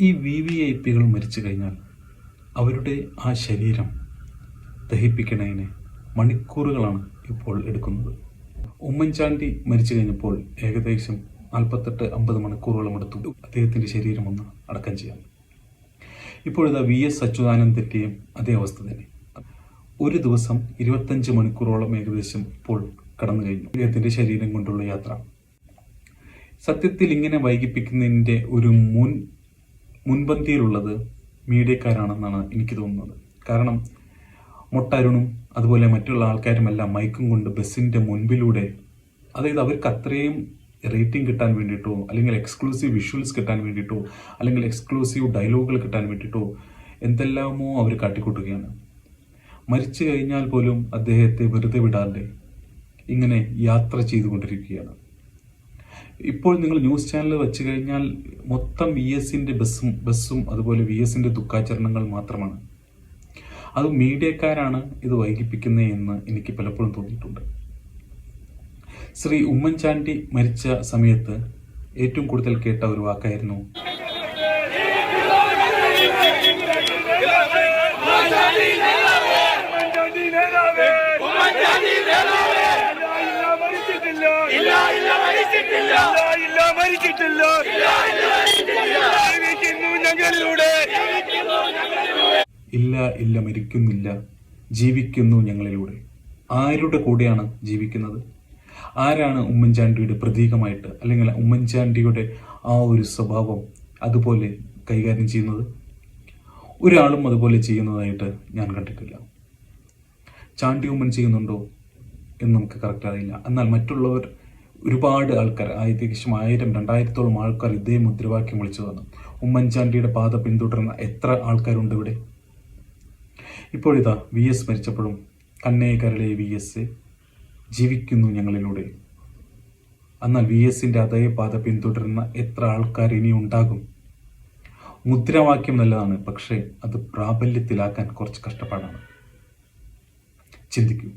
ഈ V V I പികൾ മരിച്ചു കഴിഞ്ഞാൽ അവരുടെ ആ ശരീരം ദഹിപ്പിക്കണതിന് മണിക്കൂറുകളാണ് ഇപ്പോൾ എടുക്കുന്നത്. ഉമ്മൻചാണ്ടി മരിച്ചു കഴിഞ്ഞപ്പോൾ ഏകദേശം നാൽപ്പത്തെട്ട് അമ്പത് മണിക്കൂറുകളും എടുത്തു. അദ്ദേഹത്തിന്റെ ശരീരം ഒന്ന് അടക്കം ചെയ്യാൻ ഇപ്പോഴിതാ വി എസ് അച്യുതാനന്ദന്റെയും അതേ അവസ്ഥ തന്നെ. ഒരു ദിവസം ഇരുപത്തഞ്ച് മണിക്കൂറോളം ഏകദേശം ഇപ്പോൾ കടന്നു കഴിഞ്ഞു അദ്ദേഹത്തിന്റെ ശരീരം കൊണ്ടുള്ള യാത്ര സത്യത്തിൽ ഇങ്ങനെ വൈകിപ്പിക്കുന്നതിന്റെ ഒരു മുൻ മുൻപന്തിയിലുള്ളത് മീഡിയക്കാരാണെന്നാണ് എനിക്ക് തോന്നുന്നത്. കാരണം മൊട്ടരുണും അതുപോലെ മറ്റുള്ള ആൾക്കാരുമെല്ലാം മൈക്കും കൊണ്ട് ബസ്സിന്റെ മുൻപിലൂടെ അതായത് അവർക്ക് അത്രയും റേറ്റിംഗ് കിട്ടാൻ വേണ്ടിയിട്ടോ അല്ലെങ്കിൽ എക്സ്ക്ലൂസീവ് വിഷ്വൽസ് കിട്ടാൻ വേണ്ടിയിട്ടോ അല്ലെങ്കിൽ എക്സ്ക്ലൂസീവ് ഡയലോഗുകൾ കിട്ടാൻ വേണ്ടിയിട്ടോ എന്തെല്ലാമോ അവർ കാട്ടിക്കൂട്ടുകയാണ്. മരിച്ചു കഴിഞ്ഞാൽ പോലും അദ്ദേഹത്തെ വെറുതെ വിടാതെ ഇങ്ങനെ യാത്ര ചെയ്തുകൊണ്ടിരിക്കുകയാണ്. ഇപ്പോൾ നിങ്ങൾ ന്യൂസ് ചാനൽ വെച്ച് കഴിഞ്ഞാൽ മൊത്തം വി എസിന്റെ ബസ്സും ബസ്സും അതുപോലെ വി എസിന്റെ ദുഃഖാചരണങ്ങൾ മാത്രമാണ്. അത് മീഡിയക്കാരാണ് ഇത് വൈകിപ്പിക്കുന്നത് എന്ന് എനിക്ക് പലപ്പോഴും തോന്നിയിട്ടുണ്ട്. ശ്രീ ഉമ്മൻചാണ്ടി മരിച്ച സമയത്ത് ഏറ്റവും കൂടുതൽ കേട്ട ഒരു വാക്കായിരുന്നു ഇല്ല. മരിച്ചിട്ടില്ല. ഇല്ല ഇല്ല മരിച്ചിട്ടില്ല. ഇല്ല ഇല്ല മരിച്ചിട്ടില്ല. ജീവിക്കുന്നു ഞങ്ങളിലൂടെ. ഇല്ല ഇല്ല മരിക്കുന്നില്ല. ജീവിക്കുന്നു ഞങ്ങളിലൂടെ. ആരുടെ കൂടെയാണ് ജീവിക്കുന്നത്? ആരാണ് ഉമ്മൻചാണ്ടിയുടെ പ്രതീകമായിട്ട് അല്ലെങ്കിൽ ഉമ്മൻചാണ്ടിയുടെ ആ ഒരു സ്വഭാവം അതുപോലെ കൈകാര്യം ചെയ്യുന്നത്? ഒരാളും അതുപോലെ ചെയ്യുന്നതായിട്ട് ഞാൻ കണ്ടിട്ടില്ല. ചാണ്ടി ഉമ്മൻ ചെയ്യുന്നുണ്ടോ എന്ന് നമുക്ക് കറക്റ്റ് അറിയില്ല. എന്നാൽ മറ്റുള്ളവർ ഒരുപാട് ആൾക്കാർ ഏകദേശം ആയിരം രണ്ടായിരത്തോളം ആൾക്കാർ ഇതേ മുദ്രവാക്യം വിളിച്ചു തന്നു ഉമ്മൻചാണ്ടിയുടെ പാത പിന്തുടരുന്ന എത്ര ആൾക്കാരുണ്ട് ഇവിടെ? ഇപ്പോഴിതാ വി എസ് മരിച്ചപ്പോഴും കണ്ണേ കരളെ വി എസ് ജീവിക്കുന്നു ഞങ്ങളിലൂടെ. എന്നാൽ വി എസിന്റെ അതേ പാത പിന്തുടരുന്ന എത്ര ആൾക്കാർ ഇനി ഉണ്ടാകും? മുദ്രാവാക്യം നല്ലതാണ് പക്ഷേ അത് പ്രാബല്യത്തിലാക്കാൻ കുറച്ച് കഷ്ടപ്പാടാണ്. ചിന്തിക്കൂ.